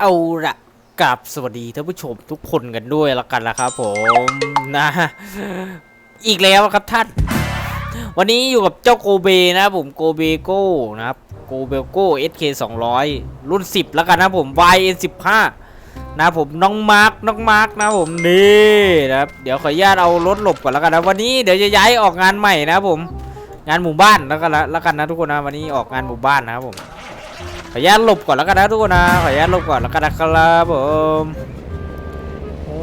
เอาละกับสวัสดีท่านผู้ชมทุกคนกันด้วยละกันนะครับผมนะ อีกแล้วครับท่าน วันนี้อยู่กับเจ้าโกเบนะผมโกเบโก้นะครับโกเบโก้ SK 200 รุ่น 10 แล้วกันนะผม YN 15นะผมน้องมาร์กน้องมาร์กนะผมนี่นะครับเดี๋ยวขออนุญาตเอารถหลบก่อนแล้วกันนะวันนี้เดี๋ยวจะย้ายออกงานใหม่นะผม งานหมู่บ้านแล้วกันละแล้วกันนะทุกคนนะวันนี้ออกงานหมู่บ้านนะครับผม ขออนุญาตหลบก่อนแล้วกันนะทุกคนนะขออนุญาตหลบก่อนแล้วกันนะครับผม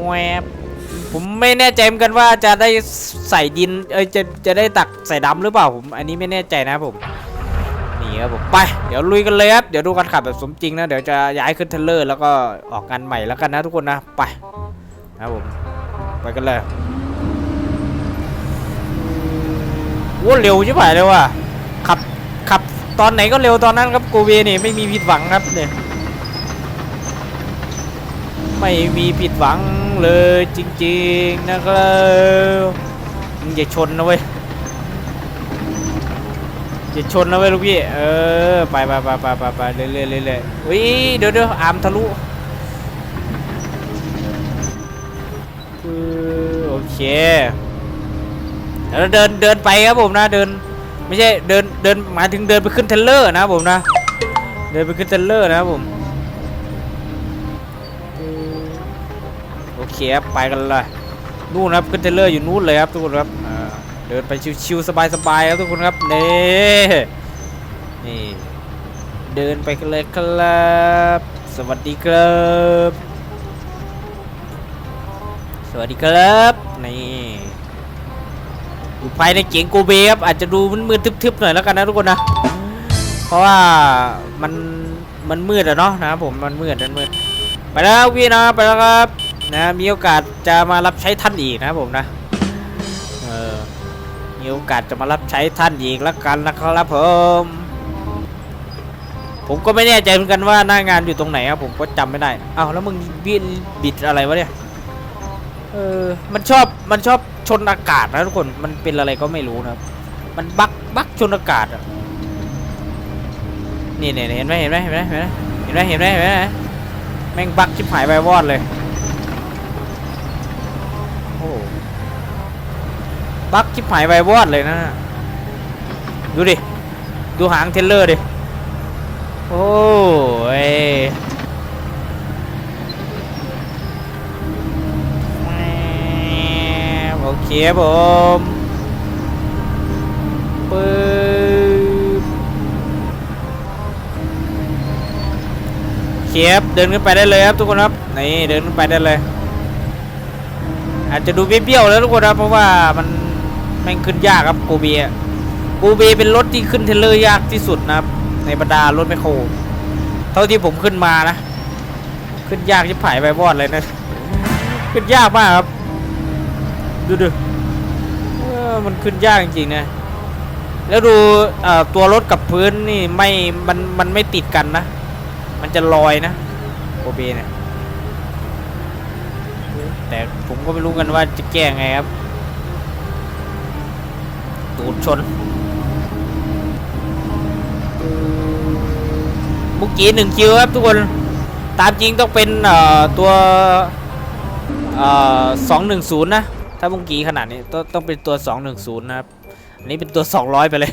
แวบผมไม่แน่ใจเหมือนกันว่าจะได้ใส่ดินเอ้ยจะจะได้ตักใส่ดำหรือเปล่าผมอันนี้ไม่แน่ใจนะผมนี่ครับผมไปเดี๋ยวลุยกันเลยครับเดี๋ยวดูกันขับแบบสมจริงนะเดี๋ยวจะย้ายขึ้นเทรลเลอร์ แล้วก็ออกงานใหม่แล้วกันนะทุกคนนะไปนะผมไปกันเลยโอ้เร็วใช่ไหมเลยว่ะขับขับ ตอนไหนก็เร็วตอนนั้นครับโกเวนี่ไม่มีผิดหวังครับเนี่ยไม่มีผิดหวังเลยจริงๆนะครับอย่าชนนะเว้ยอย่าชนนะเว้ยลูกพี่เออไปไปไปไปไปไปเรื่อยเรื่อยเรื่อยๆอุ้ยเดี๋ยวเดี๋ยวอามทะลุโอเคเดี๋ยวเดินเดินไปครับผมนะเดิน ไม่ใช่เดินเดินหมายถึงเดินไปขึ้นเทรลเลอร์นะผมนะ เดินไปขึ้นเทรลเลอร์นะผม โอเคครับไปกันเลยนู่นครับขึ้นเทรลเลอร์อยู่นู่นเลยครับทุกคนครับเดินไปชิวๆสบายๆครับทุกคนครับนี่นี่เดินไปกันเลยครับ สวัสดีครับ สวัสดีครับนี่ ภายในเก๋งโกเบครับอาจจะดูมืดๆทึบๆหน่อยแล้วกันนะทุกคนนะ เพราะว่ามันมันมืดอะเนาะนะครับผมมันมืดมันมืดไปแล้วพี่นะไปแล้วครับนะมีโอกาสจะมารับใช้ท่านอีกนะครับผมนะเออมีโอกาสจะมารับใช้ท่านอีกแล้วกันนะครับผมผมก็ไม่แน่ใจเหมือนกันว่าหน้างานอยู่ตรงไหนครับผมก็จำไม่ได้อ้าวแล้วมึงบิดบิดอะไรวะเนี่ย เออ มันชอบ มันชอบชนอากาศนะทุกคน มันเป็นอะไรก็ไม่รู้นะครับมันบักบักชนอากาศอะ นี่เนี่ยเห็นไหมเห็นไหมเห็นไหมเห็นไหมเห็นไหมเห็นไหมเห็นไหมแม่งบักชิบหายไปวอดเลย โอ้บักชิบหายไปวอดเลยนะ ดูดิ ดูหางเทเลอร์ดิ โอ้ย เคครับผมปึ๊บเคฟเดินขึ้นไปได้เลยครับทุกคนครับนี่เดินขึ้นไปได้เลย อาจจะดูเบี้ยวๆแล้วทุกคนครับเพราะว่ามันแม่งขึ้นยากครับโกเบียโกเบียเป็นรถที่ขึ้นเทรลเลอร์ยากที่สุดนะครับ ในบรรดารถแมโคร เท่าที่ผมขึ้นมานะ ขึ้นยากจะผายไปวอดเลยนะ ขึ้นยากมากครับ ดูดูเออมันขึ้นยากจริงๆนะ แล้วดูตัวรถกับพื้นนี่ไม่มันมันไม่ติดกันนะ มันจะลอยนะโอเบเนี่ยแต่ผมก็ไม่รู้กันว่าจะแก้ไงครับ ตูดชนเมื่อกี้หนึ่งคิวครับทุกคน ตามจริงต้องเป็นตัวสองหนึ่งศูนย์นะ ถ้าเมื่อกี้ขนาดนี้ต้องต้องเป็นตัวสองหนึ่งศูนย์นะครับ อันนี้เป็นตัวสองร้อยไปเลย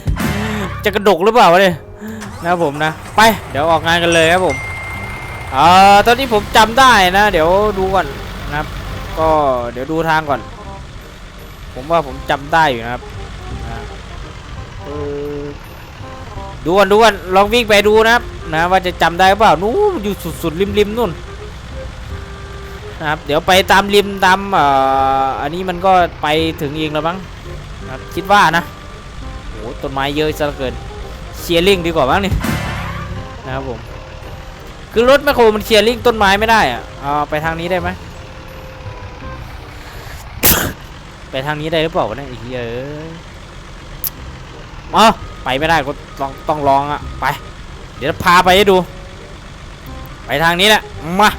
จะกระดกหรือเปล่าวะเนี่ยนะผมนะ ไปเดี๋ยวออกงานกันเลยครับผมเอ่อตอนนี้ผมจำได้นะ เดี๋ยวดูก่อนนะครับ ก็เดี๋ยวดูทางก่อน ผมว่าผมจำได้อยู่นะครับดูก่อนดูก่อนลองวิ่งไปดูนะครับนะว่าจะจำได้หรือเปล่านู้นอยู่สุดๆริมๆนู่น นะครับเดี๋ยวไปตามริมตามอ่ออันนี้มันก็ไปถึงเองแล้วมั้งนะครับคิดว่านะโอ้ต้นไม้เยอะซะเหลือเกินเชียร์ลิงดีกว่ามั้งนี่นะครับผมคือรถแมคโครมันเชียร์ลิงต้นไม้ไม่ได้อะเอาไปทางนี้ได้ไหมไปทางนี้ได้หรือเปล่าเนี่ยไอ้เหี้ยเอ้ยเอาไปไม่ได้ก็ต้องต้องลองอะไป เดี๋ยวพาไปให้ดู ไปทางนี้แหละมา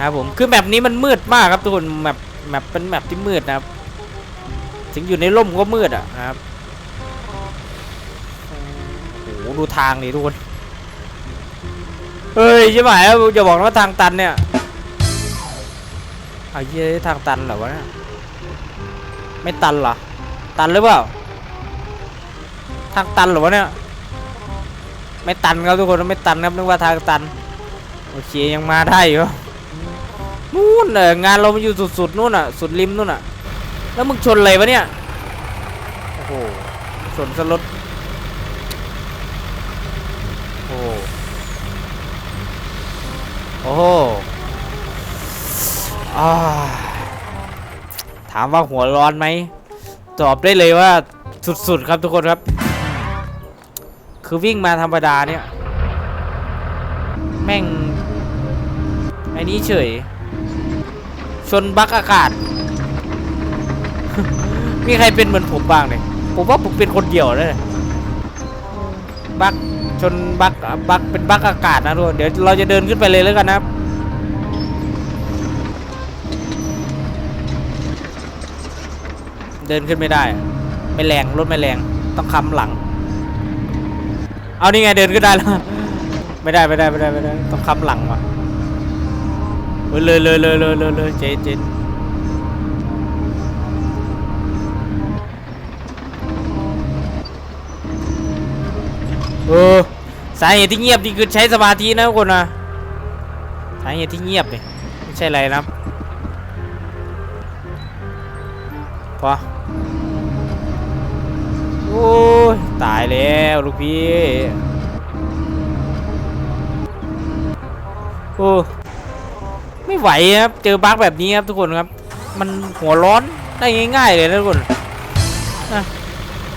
ครับผมคือแมปนี้มันมืดมากครับทุกคนแมปแมปเป็นแมปที่มืดนะครับ ถึงอยู่ในร่มก็มืดอะครับโอ้โหดูทางนี่ทุกคนเฮ้ยใช่ไหมจะบอกนะว่าทางตันเนี่ยเอาเหี้ทางตันเหรอวะเนี่ยไม่ตันเหรอตันหรือเปล่าทางตันเหรอวะเนี่ยไม่ตันครับทุกคนไม่ตันครับนึกว่าทางตันโอเคยังมาได้อยู่ นู่นเอองานเรามันอยู่สุดๆนู่นอะ สุดริมนู่นอะ แล้วมึงชนอะไรวะเนี่ย โอ้โห ชนสลดโอ้โหโอ้โหอ่าถามว่าหัวร้อนไหม ตอบได้เลยว่าสุดๆครับทุกคนครับ คือวิ่งมาธรรมดาเนี่ย แม่งไอ้นี้เฉย ชนบักอากาศ มีใครเป็นเหมือนผมบ้างเนี่ยผมว่าผมเป็นคนเดียวเลยบักชนบักบักเป็นบักอากาศนะทุกคนเดี๋ยวเราจะเดินขึ้นไปเลยแล้วกันนะครับเดินขึ้นไม่ได้ ไม่แรงรถไม่แรงต้องค้ำหลัง เอานี่ไงเดินขึ้นได้แล้วไม่ได้ไม่ได้ไม่ได้ไม่ได้ต้องค้ำหลังว่ะ ยเลยเลยเลยเลยเลยเลยเจนเจนเออสาเหตุที่เงียบนี่คือใช้สมาธินะทุกคนนะสาเหตุที่เงียบนี่ไม่ใช่อะไรนะพอโอ้ยตายแล้วลูกพี่โอ้ ไม่ไหวครับ เจอบั๊กแบบนี้ครับทุกคนครับ มันหัวร้อนได้ง่ายๆเลยนะทุกคน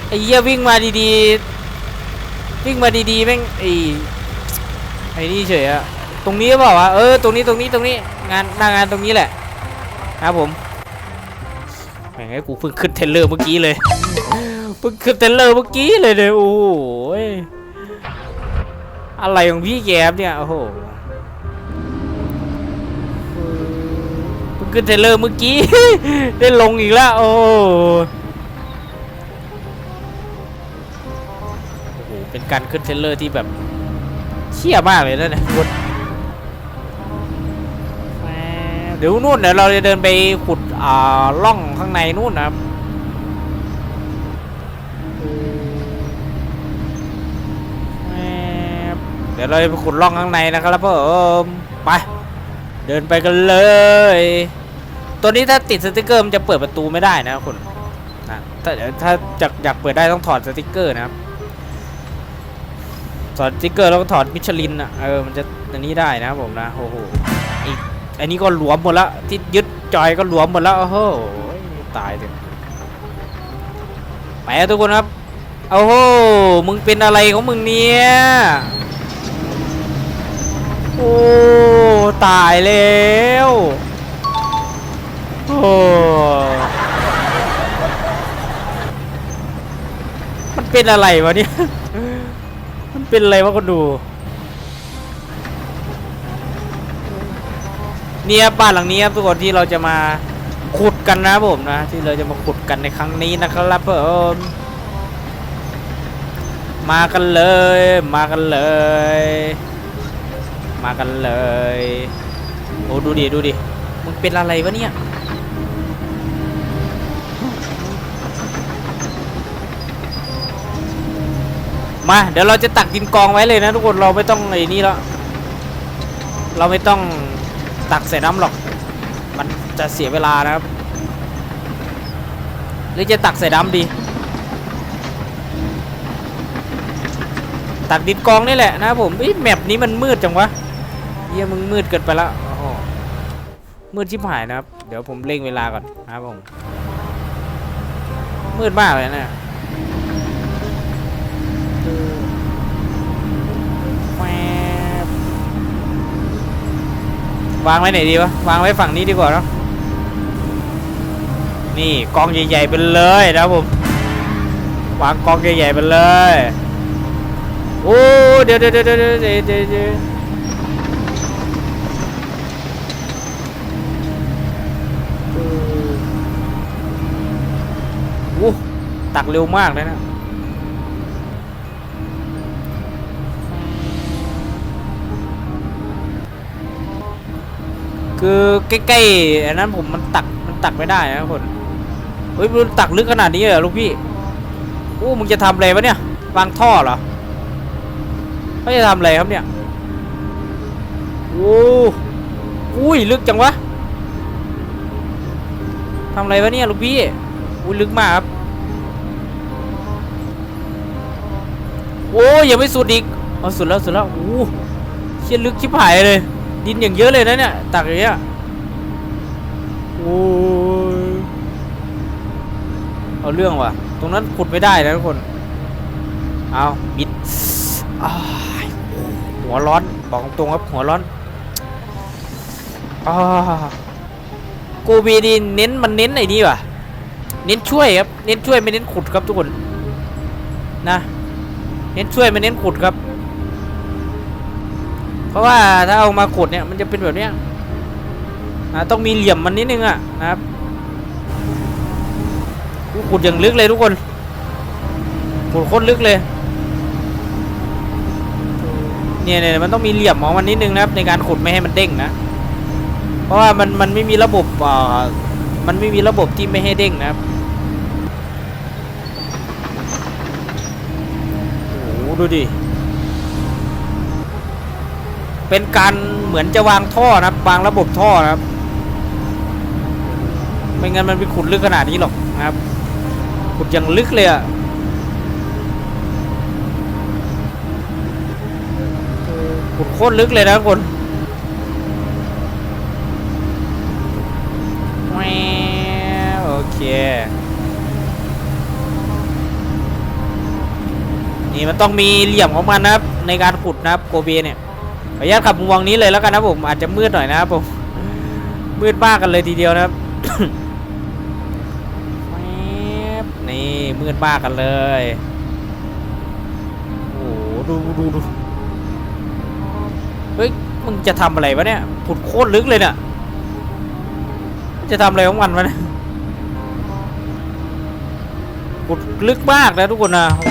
ไอ้เหี้ยวิ่งมาดีๆ วิ่งมาดีๆแม่งไอ้ไอ้นี่เฉยอะตรงนี้เปล่าวะเออตรงนี้ตรงนี้ตรงนี้งานหน้างานตรงนี้แหละ ครับผมแม่งไอ้กูเพิ่งขึ้นเทรลเลอร์เมื่อกี้เลยเพิ่งขึ้นเทรลเลอร์เมื่อกี้เลยเลยโอ้โหอะไรของพี่แกบเนี่ยโอ้โห ขึ้นเทรลเลอร์เมื่อกี้ ได้ลงอีกแล้วโอ้โหเป็นการขึ้นเทรลเลอร์ที่แบบเชี่ยมากเลยนะเนี่ยเดี๋ยวนู่นเดี๋ยวเราจะเดินไปขุดอ่าล่องข้างในนู่นนะครับเดี๋ยวเราจะไปขุดล่องข้างในนะครับผมไปเดินไปกันเลย ตัวนี้ถ้าติดสติกเกอร์มันจะเปิดประตูไม่ได้นะคุณนะถ้าถ้าอยากอยากเปิดได้ต้องถอดสติกเกอร์นะครับถอดสติกเกอร์แล้วก็ถอดมิชลินอะเออมันจะอันนี้ได้นะผมนะโอ้โหอีกอันนี้ก็หลวมหมดล้วที่ยึดจอยก็หลวมหมดล้วโอ้โหตายเลยไปทุกคนครับโอ้โหมึงเป็นอะไรของมึงเนี่ยโอ้ตายแล้ว โอ้มันเป็นอะไรวะเนี่ย มันเป็นอะไรวะคนดู เนี่ยบ้านหลังนี้ครับทุกคนที่เราจะมาขุดกันนะผมนะ ที่เราจะมาขุดกันในครั้งนี้นะครับผมมากันเลย มากันเลย มากันเลย โอ้ดูดิ ดูดิ มึงเป็นอะไรวะเนี่ย มา เดี๋ยวเราจะตักดินกองไว้เลยนะทุกคนเราไม่ต้องไอ้นี่แล้วเราไม่ต้องตักใส่น้ำหรอก มันจะเสียเวลานะครับ หรือจะตักใส่น้ำดี ตักดินกองนี่แหละนะผมเอ้แมปนี้มันมืดจังวะเยี่ยมึงมืดเกินไปแล้วอ้โหมืดชิบหายนะครับ เดี๋ยวผมเร่งเวลาก่อนนะครับผม มืดมากเลยเนะ วางไว้ไหนดีวะ วางไว้ฝั่งนี้ดีกว่าเนาะ นี่กองใหญ่ๆไปเลยนะผม วางกองใหญ่ๆไปเลย โอ้ เดี๋ยวเดี๋ยวเดี๋ยวเดี๋ยวเดี๋ยวเดี๋ยวเดี๋ยวโอ้ตักเร็วมากเลยนะ คือใกล้ๆอันนั้นผมมันตักมันตักไม่ได้นะคนเฮ้ยมันตักลึกขนาดนี้เหรอลูกพี่โอ้มึงจะทำอะไรวะเนี่ยวางท่อเหรอเขาจะทำอะไรครับเนี่ยโอ้อุ้ยลึกจังวะทำอะไรวะเนี่ยลูกพี่อุ้ยลึกมากครับโอ้ยยังไม่สุดอีกเอาสุดแล้วสุดแล้วโอ้เชี่ยลึกชิบหายเลย ดินอย่างเยอะเลยนะเนี่ยตักอย่างเงี้ยโอ้ยเอาเรื่องว่ะ ตรงนั้นขุดไม่ได้นะทุกคน เอาบิดหัวร้อนบอกตรงครับหัวร้อนอาโกบีดีเน้นมันเน้นไอ้นี่ว่ะ เน้นช่วยครับ เน้นช่วยไม่เน้นขุดครับทุกคน นะ เน้นช่วยไม่เน้นขุดครับ เพราะว่าถ้าเอามาขุดเนี่ยมันจะเป็นแบบเนี้ยนะต้องมีเหลี่ยมมันนิดนึงอะนะครับขุดอย่างลึกเลยทุกคนขุดโคตรลึกเลยเนี่ยเนี่ยมันต้องมีเหลี่ยมของมันนิดนึงนะครับในการขุดไม่ให้มันเด้งนะ เพราะว่ามันมันไม่มีระบบอ่ามันไม่มีระบบที่ไม่ให้เด้งนะครับโอ้โหดูดิ เป็นการเหมือนจะวางท่อนะครับวางระบบท่อนะครับ ไม่งั้นมันไปขุดลึกขนาดนี้หรอกนะครับ ขุดอย่างลึกเลยอะขุดโคตรลึกเลยนะทุกคนโอเคนี่มันต้องมีเหลี่ยมของมันนะครับ ในการขุดนะครับโกเบเนี่ย ออนุญาตขับมุมมองนี้เลยแล้วกันนะผมอาจจะมืดหน่อยนะครับผมมืดมากกันเลยทีเดียวนะครับนี่มืดมากกันเลยโอ้ดูดูดูเฮ้ยมึงจะทำอะไรวะเนี่ยผุดโคตรลึกเลยเนี่ยจะทำอะไรของมันวะเนี่ยผุดลึกมากนะทุกคนนะโอ้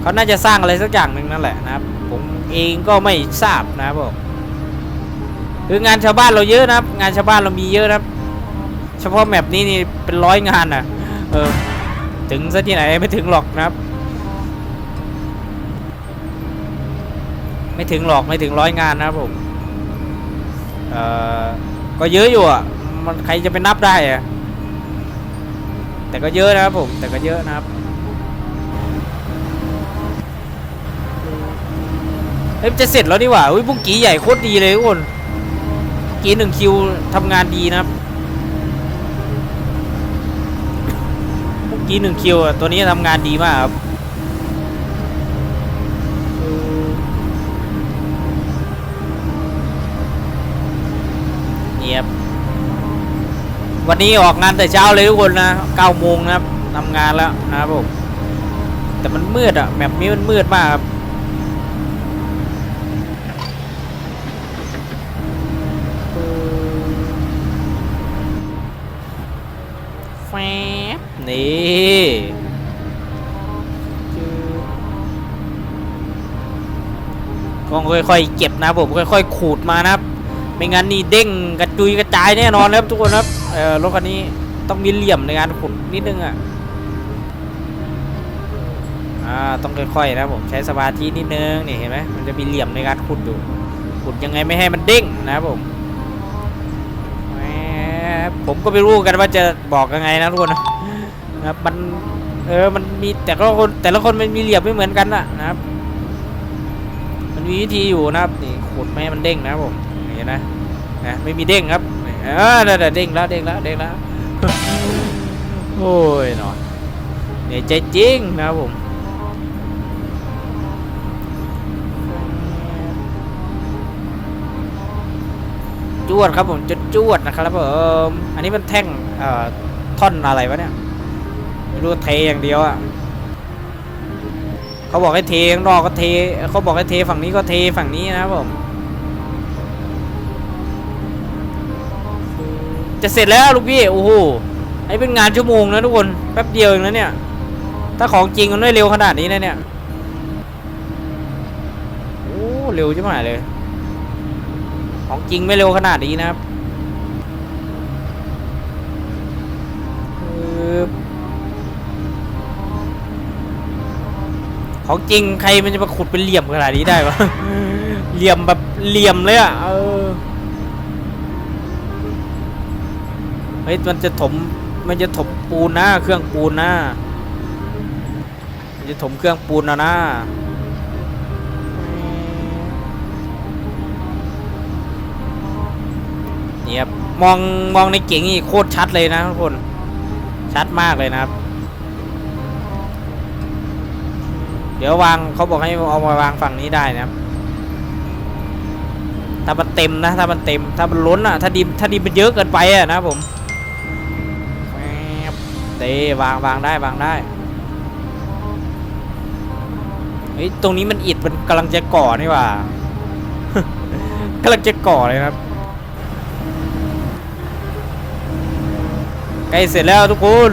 เขาน่าจะสร้างอะไรสักอย่างหนึ่งนั่นแหละนะครับ ผมเองก็ไม่ทราบนะครับผมคืองานชาวบ้านเราเยอะนะครับ งานชาวบ้านเรามีเยอะนะครับ เฉพาะแมปนี้นี่เป็นร้อยงานนะเออถึงซะที่ไหนไม่ถึงหรอกนะครับ ไม่ถึงหรอกไม่ถึงร้อยงานนะครับผมเออก็เยอะอยู่อะมันใครจะไปนับได้อะแต่ก็เยอะนะครับผมแต่ก็เยอะนะครับ เฮ้ยจะเสร็จแล้วนี่หว่าอุ้ยบุ้งกีใหญ่โคตรดีเลยทุกคนกีหนึ่งคิวทำงานดีนะครับบุ้งกีหนึ่งคิวตัวนี้ทำงานดีมากครับเงียบวันนี้ออกงานแต่เช้าเลยทุกคนนะเก้าโมงนะครับทำงานแล้วนะครับผมแต่มันมืดอะแมปนี้มันมืดมากครับ ก็ค่อยๆเก็บนะผมค่อย ๆ ขูดมานะครับไม่งั้นนี่เด้งกระจุยกระจายแน่นอนนะครับทุกคนครับเออรถคันนี้ต้องมีเหลี่ยมในการขุดนิดนึงอะอ่าต้องค่อยๆนะผมใช้สมาธินิดนึงนี่เห็นไหมมันจะมีเหลี่ยมในการขุดอยู่ขุดยังไงไม่ให้มันเด้งนะครับผมผมก็ไม่รู้กันว่าจะบอกยังไงนะทุกคนนะครับมันเออมันมีแต่ละคนแต่ละคนมันมีเหลี่ยมไม่เหมือนกันนะนะครับ มันมีวิธีอยู่นะครับนี่ขุดไม่ให้มันเด้งนะผมนี่เห็นะนะไม่มีเด้งครับเออเด้งแล้วเด้งแล้วเด้งแล้วโอ้ยหนอเนี่ยใจจริงนะครับผมจวดครับผมจะจวดนะครับผมอันนี้มันแท่งเอ่อท่อนอะไรวะเนี่ยไม่รู้เทอย่างเดียวอะ เขาบอกให้เทข้างนอกก็เทเขาบอกให้เทฝั่งนี้ก็เทฝั่งนี้นะครับผมจะเสร็จแล้วลูกพี่โอ้โหให้เป็นงานชั่วโมงนะทุกคนแป๊บเดียวเองนะเนี่ย ถ้าของจริงมันไม่เร็วขนาดนี้นะเนี่ยโอ้เร็วจังหวะเลย ของจริงไม่เร็วขนาดนี้นะครับ ของจริงใครมันจะมาขุดเป็นเหลี่ยมขนาดนี้ได้วะเหลี่ยมแบบเหลี่ยมเลยอะเออเฮ้ยมันจะถมมันจะถมปูนนะเครื่องปูนนะมันจะถมเครื่องปูนนะนะเนี่ยครับมองมองในเก๋งนี่โคตรชัดเลยนะทุกคนชัดมากเลยนะครับ เดี๋ยววางเขาบอกให้เอามาวางฝั่งนี้ได้นะครับถ้ามันเต็มนะ ถ้ามันเต็ม ถ้ามันล้นอะ ถ้าดินถ้าดินมันเยอะเกินไปอะนะผมเตวางวางได้วางได้เฮ้ยตรงนี้มันอิดมันกำลังจะก่อนี่ว่ากำลังจะก่อเลยครับใกล้เสร็จแล้วทุกคน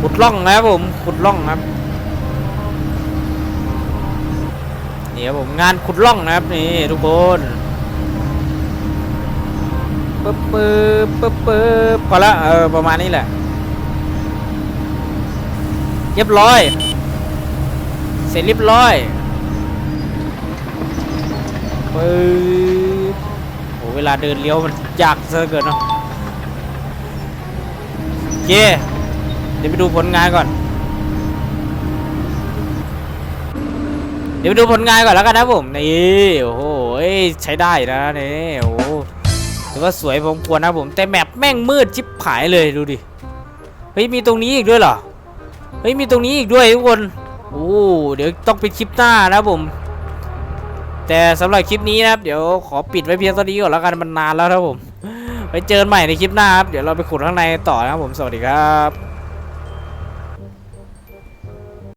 ขุดร่องนะครับผมขุดร่องครับนี่ครับผมงานขุดร่องนะครับนี่ทุกคนปึ๊บปึ๊บปึ๊บปึ๊บพอละเออประมาณนี้แหละเรียบร้อย เสร็จเรียบร้อยปึ๊บโอ้เวลาเดินเลี้ยวมันยากเหลือเกินเนาะโอเค เดี๋ยวไปดูผลงานก่อน เดี๋ยวไปดูผลงานก่อนแล้วกันนะผม นี่โอ้โหใช้ได้นะนี่โอ้โหถือว่าสวยพอสมควรนะผม แต่แมปแม่งมืดชิบหายเลยดูดิ เฮ้ยมีตรงนี้อีกด้วยเหรอ เฮ้ยมีตรงนี้อีกด้วยทุกคน โอ้เดี๋ยวต้องเป็นคลิปหน้านะผม แต่สำหรับคลิปนี้นะครับ เดี๋ยวขอปิดไว้เพียงเท่านี้ก่อนแล้วกันมันนานแล้วครับผมไปเจอกันใหม่ในคลิปหน้าครับ เดี๋ยวเราไปขุดข้างในต่อนะครับผม สวัสดีครับ